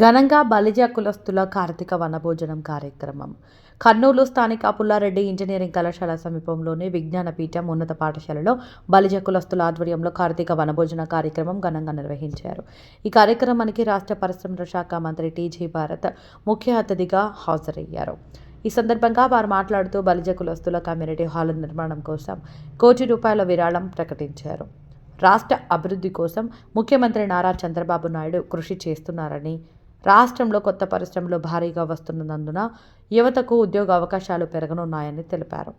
ఘనంగా బలిజ కులస్తుల కార్తీక వనభోజనం కార్యక్రమం. కర్నూలు స్థానిక పుల్లారెడ్డి ఇంజనీరింగ్ కళాశాల సమీపంలోని విజ్ఞాన పీఠం ఉన్నత పాఠశాలలో బలిజ కులస్తుల ఆధ్వర్యంలో కార్తీక వనభోజన కార్యక్రమం ఘనంగా నిర్వహించారు. ఈ కార్యక్రమానికి రాష్ట్ర పరిశ్రమల శాఖ మంత్రి టీజీ భారత్ ముఖ్య అతిథిగా హాజరయ్యారు. ఈ సందర్భంగా వారు మాట్లాడుతూ బలిజ కులస్తుల కమ్యూనిటీ హాల్ నిర్మాణం కోసం కోటి రూపాయల విరాళం ప్రకటించారు. రాష్ట్ర అభివృద్ధి కోసం ముఖ్యమంత్రి నారా చంద్రబాబు నాయుడు కృషి చేస్తున్నారని రాష్ట్రంలో కొత్త పరిశ్రమలు భారీగా వస్తున్నందున యువతకు ఉద్యోగ అవకాశాలు పెరగనున్నాయని తెలిపారు.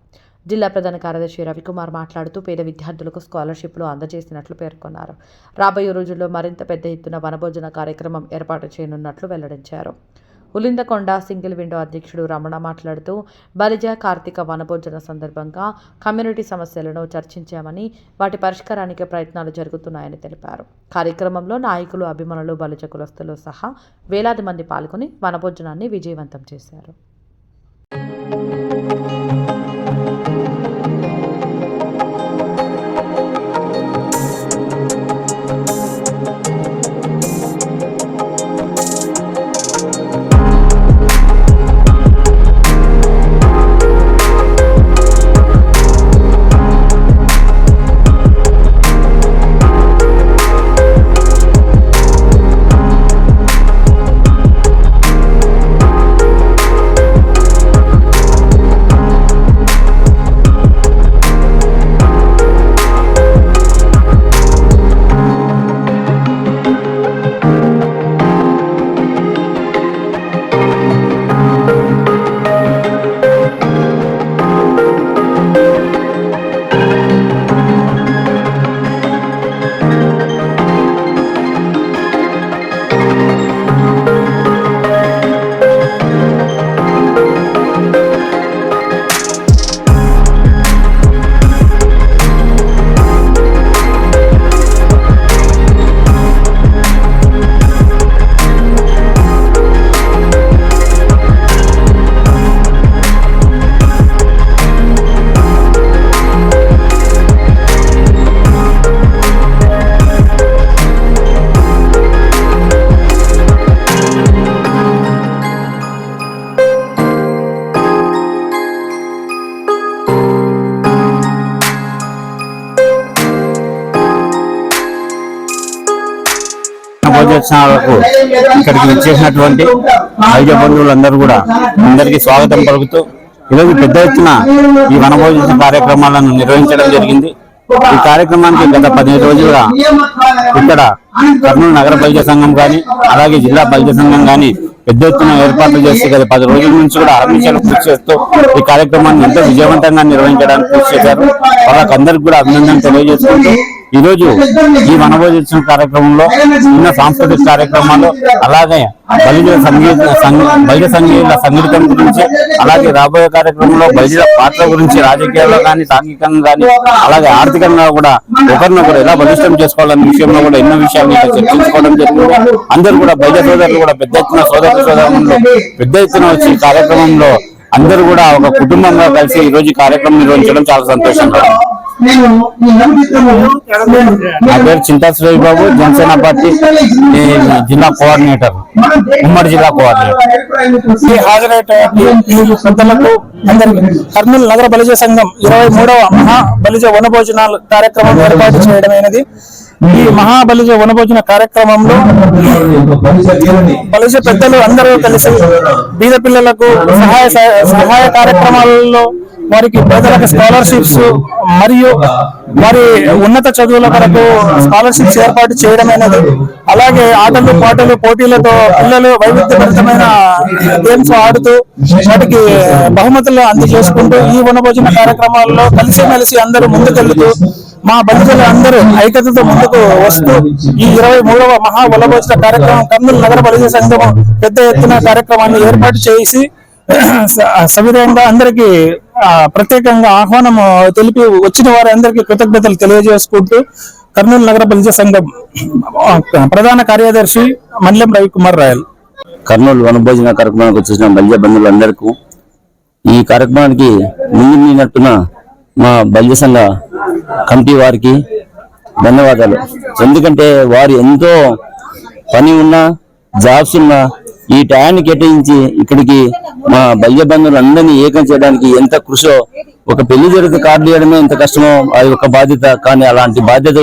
జిల్లా ప్రధాన కార్యదర్శి రవికుమార్ మాట్లాడుతూ పేద విద్యార్థులకు స్కాలర్షిప్లు అందజేసినట్లు పేర్కొన్నారు. రాబోయే రోజుల్లో మరింత పెద్ద ఎత్తున వనభోజన కార్యక్రమం ఏర్పాటు చేయనున్నట్లు వెల్లడించారు. ఉలిందకొండ సింగిల్ విండో అధ్యక్షుడు రమణ మాట్లాడుతూ బలిజ కార్తీక వనభోజన సందర్భంగా కమ్యూనిటీ సమస్యలను చర్చించామని వాటి పరిష్కారానికి ప్రయత్నాలు జరుగుతున్నాయని తెలిపారు. కార్యక్రమంలో నాయకులు అభిమానులు బలిజ కులస్తులు సహా వేలాది మంది పాల్గొని వనభోజనాన్ని విజయవంతం చేశారు. దినోత్సవాలకు ఇక్కడికి వచ్చేసినటువంటి వైద్య బంధువులందరూ కూడా అందరికీ స్వాగతం పలుకుతూ ఈరోజు పెద్ద ఎత్తున ఈ వనభోజన కార్యక్రమాలను నిర్వహించడం జరిగింది. ఈ కార్యక్రమానికి గత పదిహేను రోజులుగా ఇక్కడ కర్నూలు నగర బలిజ సంఘం కానీ అలాగే జిల్లా బలిజ సంఘం కానీ పెద్ద ఎత్తున ఏర్పాట్లు చేసి గత పది రోజుల నుంచి కూడా ఆరంభించాలని కృషి చేస్తూ ఈ కార్యక్రమాన్ని ఎంతో విజయవంతంగా నిర్వహించడానికి కృషి చేశారు. వాళ్ళకందరికి కూడా అభినందన తెలియజేసుకుంటూ ఈ రోజు ఈ వనభోజన కార్యక్రమంలో ఎన్నో సాంస్కృతిక కార్యక్రమాలు అలాగే బలిజ సంగీత సంగ- బలిజ సంగీత సంగీతం గురించి అలాగే రాబోయే కార్యక్రమంలో బలిజ పాత్ర గురించి రాజకీయాల్లో కానీ సాంఘికంగా కానీ అలాగే ఆర్థికంగా కూడా ఒకరినొకరు ఎలా బలిష్టం చేసుకోవాలనే విషయంలో కూడా ఎన్నో విషయాలు చర్చించుకోవడం జరిగింది. అందరూ కూడా బలిజ సోదరులు కూడా పెద్ద ఎత్తున సోదరు సోదరులు పెద్ద ఎత్తున వచ్చి ఈ కార్యక్రమంలో అందరూ కూడా ఒక కుటుంబంగా కలిసి ఈ రోజు కార్యక్రమం నిర్వహించడం చాలా సంతోషంగా నా పేరు చింతా సురేష్ బాబు జనసేన పార్టీ జిల్లా కోఆర్డినేటర్. ఉమ్మడి జిల్లా కోఆర్డినేటర్. హాజరైనటువంటి పెద్దలకు అందరికీ కర్నూలు నగర బలిజ సంఘం ఇరవై మూడవ మహా బలిజ వనభోజనాల కార్యక్రమం ఏర్పాటు చేయడమైనది ఈ మహా బలిజ వనభోజన కార్యక్రమంలో బలిజ పెద్దలు అందరూ కలిసి బీద పిల్లలకు సహాయ సహాయ కార్యక్రమాలలో వారికి పేదలకు స్కాలర్షిప్స్ మరియు వారి ఉన్నత చదువుల కొరకు స్కాలర్షిప్స్ ఏర్పాటు చేయడమైనది అలాగే ఆటలు పాటలు పోటీలతో పిల్లలు వైవిధ్యభరితమైన గేమ్స్ ఆడుతూ వాటికి బహుమతులు అందజేసుకుంటూ ఈ వనభోజన కార్యక్రమాల్లో కలిసిమెలిసి అందరూ ముందుకెళ్తూ మా బంధువులు అందరూ ఐక్యతతో ముందుకు వస్తూ ఈ ఇరవై మూడవ మహా వనభోజన కార్యక్రమం కర్నూలు నగర బలిజ సంఘం పెద్ద ఎత్తున కార్యక్రమాన్ని ఏర్పాటు చేసి సవిధంగా అందరికి ప్రత్యేకంగా ఆహ్వానం తెలిపి వచ్చిన వారి అందరికీ కృతజ్ఞతలు తెలియజేసుకుంటూ కర్నూలు నగర బలిజ సంఘం ప్రధాన కార్యదర్శి మండలం రవికుమార్ రాయల్. కర్నూలు వనభోజన కార్యక్రమానికి వచ్చేసిన బల్య బంధువులందరికీ ఈ కార్యక్రమానికి ముందు నిన్నట్టున మా బల్య సంఘ కమిటీ వారికి ధన్యవాదాలు. ఎందుకంటే వారు ఎంతో పని ఉన్నా జాబ్స్ ఉన్నా ఈ టయాన్ని కేటాయించి ఇక్కడికి మా బల్య బంధువులు అందరినీ ఏకం చేయడానికి ఎంత కృషో ఒక పెళ్ళి జరిగితే కార్డు చేయడమే ఎంత కష్టమో అది ఒక బాధ్యత కానీ అలాంటి బాధ్యత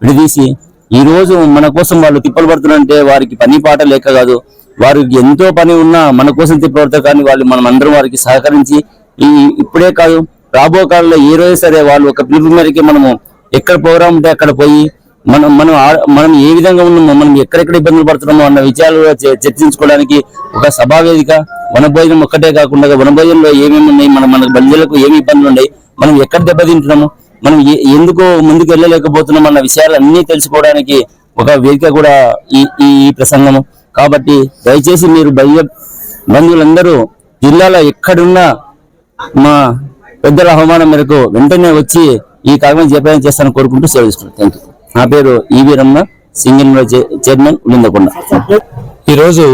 విడదీసి ఈ రోజు మన కోసం వాళ్ళు తిప్పలు పడుతున్నారంటే వారికి పని పాట లేక కాదు వారికి ఎంతో పని ఉన్నా మన కోసం తిప్పబడతారు కానీ వాళ్ళు మనం అందరం వారికి సహకరించి ఈ ఇప్పుడే కాదు రాబో కాలంలో ఏ రోజు సరే వాళ్ళు ఒక పిలుపు మేరకే మనము ఎక్కడ ప్రోగ్రామ్ ఉంటే అక్కడ పోయి మనం మనం మనం ఏ విధంగా ఉన్నామో మనం ఎక్కడెక్కడ ఇబ్బందులు పడుతున్నామో అన్న విషయాలు చర్చించుకోవడానికి ఒక సభా వేదిక వనభోజనం ఒక్కటే కాకుండా వనభోజనంలో ఏమేమి ఉన్నాయి మన మన బంధువులకు ఏమి ఇబ్బందులు ఉన్నాయి మనం ఎక్కడ దెబ్బతింటున్నాము మనం ఏ- ఎందుకు ముందుకు వెళ్ళలేకపోతున్నాం అన్న విషయాలన్నీ తెలుసుకోవడానికి ఒక వేదిక కూడా ఈ ఈ ప్రసంగము. కాబట్టి దయచేసి మీరు భయ బంధువులందరూ జిల్లాలో ఎక్కడున్నా మా పెద్దల అవమానం మేరకు వెంటనే వచ్చి ఈ కార్యక్రమం జయప్రదం చేస్తాను కోరుకుంటూ సెలవిస్తున్నాను. థ్యాంక్ యూ నా పేరు E V Ramana single chairman Ulindakonda ఈరోజు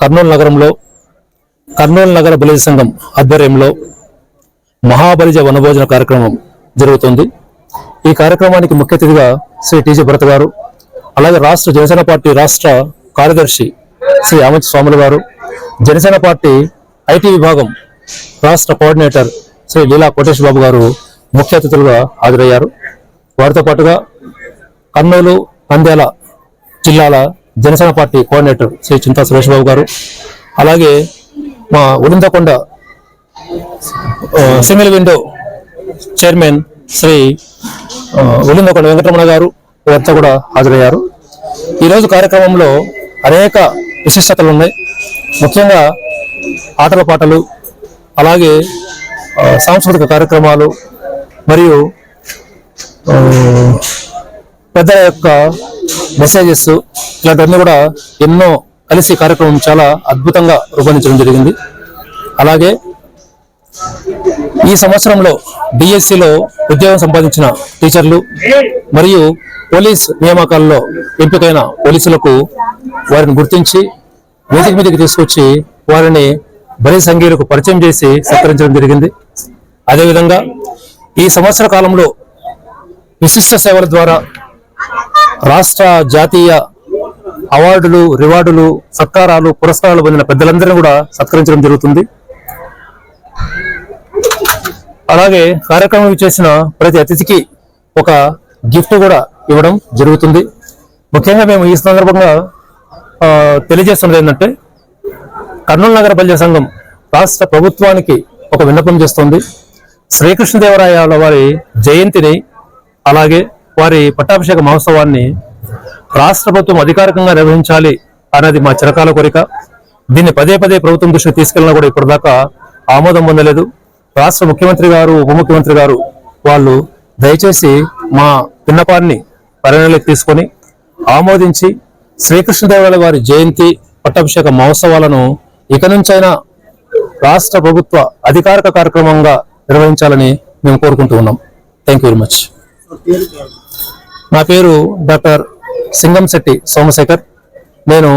కర్నూలు నగరంలో కర్నూలు నగర బలిజ సంఘం ఆధ్వర్యంలో మహాబలిజ వనభోజన కార్యక్రమం జరుగుతుంది. ఈ కార్యక్రమానికి ముఖ్య అతిథిగా శ్రీ టీజీ భరత్ గారు అలాగే రాష్ట్ర జనసేన పార్టీ రాష్ట్ర కార్యదర్శి శ్రీ అమిత్ స్వాములు గారు జనసేన పార్టీ ఐటీ విభాగం రాష్ట్ర కోఆర్డినేటర్ శ్రీ లీలా కోటేష్ బాబు గారు ముఖ్య అతిథులుగా హాజరయ్యారు. వారితో పాటుగా కర్నూలు నంద్యాల జిల్లాల జనసేన పార్టీ కోఆర్డినేటర్ శ్రీ చింతా సురేష్ బాబు గారు. అలాగే మా ఉలిందకొండ ఆ, single window chairman Shri Ulindakonda Venkataramana garu వీరంతా కూడా హాజరయ్యారు. ఈరోజు కార్యక్రమంలో అనేక విశిష్టతలు ఉన్నాయి. ముఖ్యంగా ఆటల పాటలు అలాగే సాంస్కృతిక కార్యక్రమాలు మరియు పెద్దల యొక్క మెసేజెస్ ఇలాంటివన్నీ కూడా ఎన్నో కలిసి కార్యక్రమం చాలా అద్భుతంగా రూపొందించడం జరిగింది. అలాగే ఈ సంవత్సరంలో డిఎస్సిలో ఉద్యోగం సంపాదించిన టీచర్లు మరియు పోలీస్ నియామకాల్లో ఎంపికైన పోలీసులకు వారిని గుర్తించి వేదిక మీదకి తీసుకొచ్చి వారిని బలి సంఘీయులకు పరిచయం చేసి సత్కరించడం జరిగింది. అదేవిధంగా ఈ సంవత్సర కాలంలో విశిష్ట సేవల ద్వారా రాష్ట్ర జాతీయ అవార్డులు రివార్డులు సత్కారాలు పురస్కారాలు పొందిన పెద్దలందరినీ కూడా సత్కరించడం జరుగుతుంది. అలాగే కార్యక్రమం చేసిన ప్రతి అతిథికి ఒక గిఫ్ట్ కూడా ఇవ్వడం జరుగుతుంది. ముఖ్యంగా మేము ఈ సందర్భంగా తెలియజేస్తున్నది ఏంటంటే కర్నూలు నగర ప్రజా సంఘం రాష్ట్ర ప్రభుత్వానికి ఒక విన్నపం చేస్తుంది. శ్రీకృష్ణదేవరాయల వారి జయంతిని అలాగే వారి పట్టాభిషేక మహోత్సవాన్ని రాష్ట్ర ప్రభుత్వం అధికారికంగా నిర్వహించాలి అనేది మా చిరకాల కోరిక. దీన్ని పదే పదే ప్రభుత్వం దృష్టికి తీసుకెళ్ళినా కూడా ఇప్పటిదాకా ఆమోదం పొందలేదు. రాష్ట్ర ముఖ్యమంత్రి గారు ఉప ముఖ్యమంత్రి గారు వాళ్ళు దయచేసి మా విన్నపాన్ని పరిగణలోకి తీసుకొని ఆమోదించి శ్రీకృష్ణదేవరాయల వారి జయంతి పట్టాభిషేక మహోత్సవాలను ఇక నుంచైనా రాష్ట్ర ప్రభుత్వ అధికారిక కార్యక్రమంగా నిర్వహించాలని మేము కోరుకుంటూ ఉన్నాం. థ్యాంక్ యూ వెరీ మచ్ నా పేరు డాక్టర్ సింగంశెట్టి సోమశేఖర్. నేను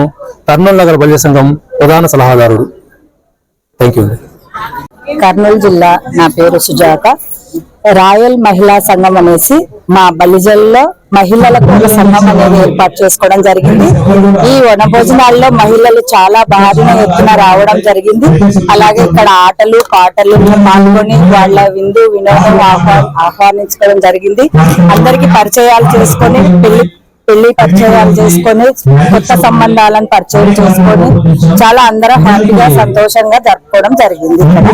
కర్నూలు నగర బల్య సంఘం ప్రధాన సలహాదారుడు. థ్యాంక్ యూ కర్నూలు జిల్లా నా పేరు సుజాత. రాయల్ మహిళా సంఘం అనేసి మా బలిజల్లో మహిళలకు సంఘం అనేది ఏర్పాటు చేసుకోవడం జరిగింది. ఈ వనభోజనాల్లో మహిళలు చాలా భారీ ఎత్తున రావడం జరిగింది. అలాగే ఇక్కడ ఆటలు పాటలు పాల్గొని వాళ్ళ విందు వినోదం ఆహ్వానించడం ఆహ్వానించుకోవడం జరిగింది. అందరికి పరిచయాలు చేసుకొని పెళ్ళి పెళ్ళి పరిచయాలు చేసుకొని కొత్త సంబంధాలను పరిచయం చేసుకొని చాలా అందరం హ్యాపీగా సంతోషంగా జరుపుకోవడం జరిగింది ఇక్కడ.